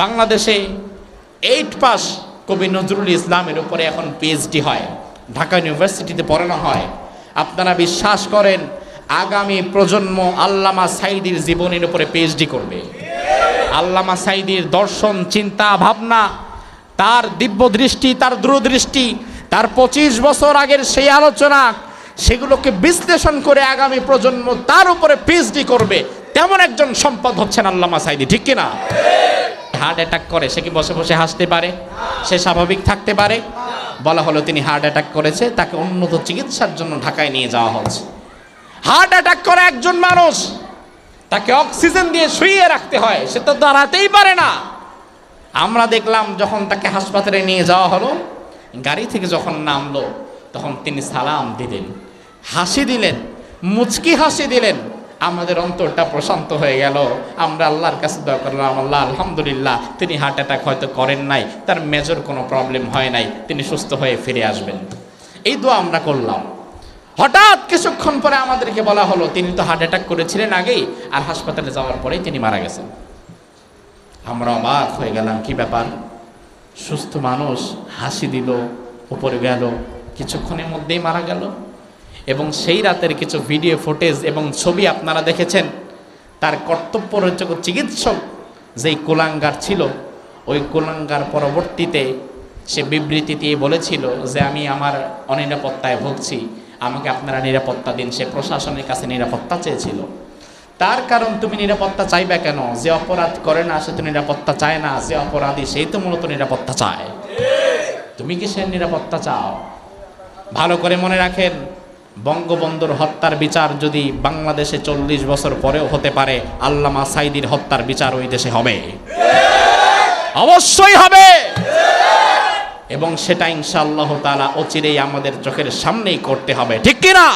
বাংলাদেশে eight pass কবি নজরুল ইসলামের উপরে এখন পিএইচডি হয়। ঢাকা ইউনিভার্সিটিতে পড়ানো হয়। আপনারা বিশ্বাস করেন, আগামী প্রজন্ম আল্লামা সাইদির জীবনের উপরে পিএইচডি করবে। আল্লামা সাইদির দর্শন, চিন্তা, ভাবনা, তার দিব্য দৃষ্টি, তার দূরদৃষ্টি, তার পঁচিশ বছর আগের সেই আলোচনা, সেগুলোকে বিশ্লেষণ করে আগামী প্রজন্ম তার উপরে পিএইচডি করবে, তেমন একজন সম্পদ হচ্ছেন আল্লামা সাইদি, ঠিক কিনা? হার্ট অ্যাটাক করে, সে কি বসে বসে হাসতে পারে? সে স্বাভাবিক থাকতে পারে? বলা হলো তিনি হার্ট অ্যাটাক করেছে, তাকে উন্নত চিকিৎসার জন্য ঢাকায় নিয়ে যাওয়া হচ্ছে। হার্ট অ্যাটাক করে একজন মানুষ, তাকে অক্সিজেন দিয়ে শুইয়ে রাখতে হয়, সে তো দাঁড়াতেই পারে না। আমরা দেখলাম যখন তাকে হাসপাতালে নিয়ে যাওয়া হলো, গাড়ি থেকে যখন নামলো, তখন তিনি সালাম দিলেন, হাসি দিলেন, মুচকি হাসি দিলেন আমাদের অন্তরটা প্রশান্ত হয়ে গেল। আমরা আল্লাহর কাছে দোয়া করলাম, আল্লাহ, আলহামদুলিল্লাহ, তিনি হার্ট অ্যাটাক হয়তো করেন নাই, তার মেজর কোনো প্রবলেম হয় নাই, তিনি সুস্থ হয়ে ফিরে আসবেন। এই দোয়া আমরা করলাম। হঠাৎ কিছুক্ষণ পরে আমাদেরকে বলা হলো, তিনি তো হার্ট অ্যাটাক করেছিলেন আগেই, আর হাসপাতালে যাওয়ার পরেই তিনি মারা গেছেন। আমরা অবাক হয়ে গেলাম, কি ব্যাপার? সুস্থ মানুষ, হাসি দিল, উপরে গেল, কিছুক্ষণের মধ্যেই মারা গেল। এবং সেই রাতের কিছু ভিডিও ফুটেজ এবং ছবি আপনারা দেখেছেন, তার কর্তব্য কর্তব্যরত চিকিৎসক যেই কোলাঙ্গার ছিল, ওই কোলাঙ্গার পরবর্তীতে সে বিবৃতি দিয়ে বলেছিল যে আমি আমার অনিরাপত্তায় ভুগছি, আমাকে আপনারা নিরাপত্তা দিন, সে প্রশাসনের কাছে নিরাপত্তা চেয়েছিল। তার কারণ তুমি নিরাপত্তা চাইবে কেন? যে অপরাধ করে না, সে তো নিরাপত্তা চায় না, যে অপরাধী সেই তো মূলত নিরাপত্তা চায়। তুমি কি সে নিরাপত্তা চাও? ভালো করে মনে রাখেন বঙ্গবন্ধুর হত্যার বিচার যদি বাংলাদেশে চল্লিশ বছর পরেও হতে পারে, আল্লামা সাইদির হত্যার বিচার ওই দেশে হবে। অবশ্যই হবে। এবং সেটা ইনশাআল্লাহ তালা অচিরেই আমাদের চোখের সামনেই করতে হবে। ঠিক কিনা?